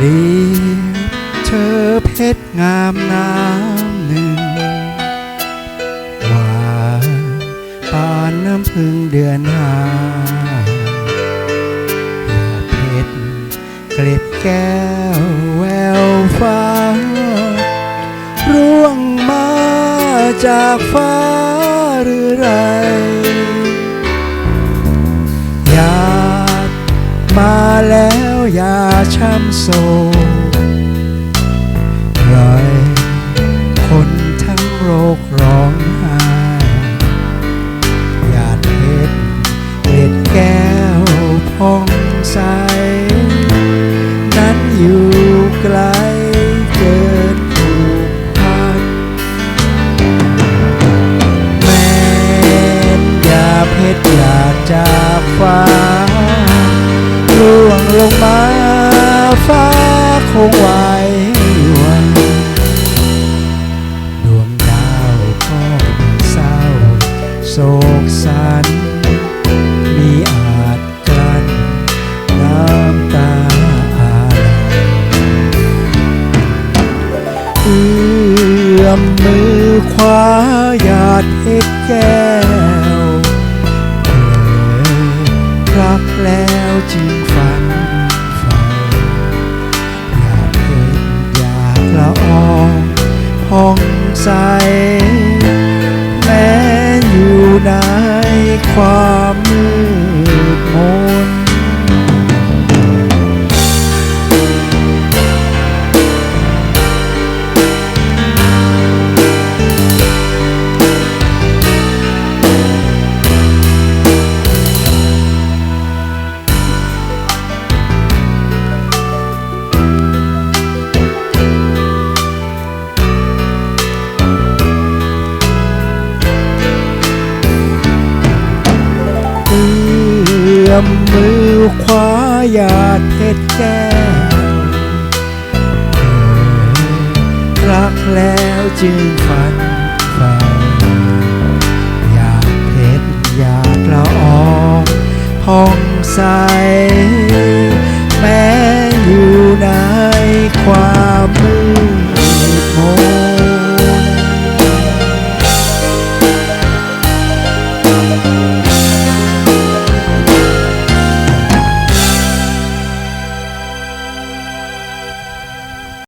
รีเธอเพชรงามน้ำหนึ่งหวานปานน้ำพึ่งเดือนหายาเพชรเกล็ดแก้วแววฟ้า ร่วงมาจากฟ้าหรือไรอยากมาแล้ว ย่าช้ำโศกปล่อยคนทั้งโรคร้องไห้หยาดเพชรเกล็ดแก้วพองใส นั้นอยู่ไกลเกินผูกพัน แม้นยาเพชรอยาจากฟ้าร่วงลงมา คงไหววันดวงดาวก็เศร้า โศกสันมีอาจกลั้นน้ำตาอะไรเอื้อมมือคว้าหยาดเพชรแก้วเผลอรักแล้วจึง ใสแม้อยู่ในความ มือควาหยาดเพชรแก้วเออรักแล้วจึงฝันใฝ่อยากเพชรอยากละอองผ่องใส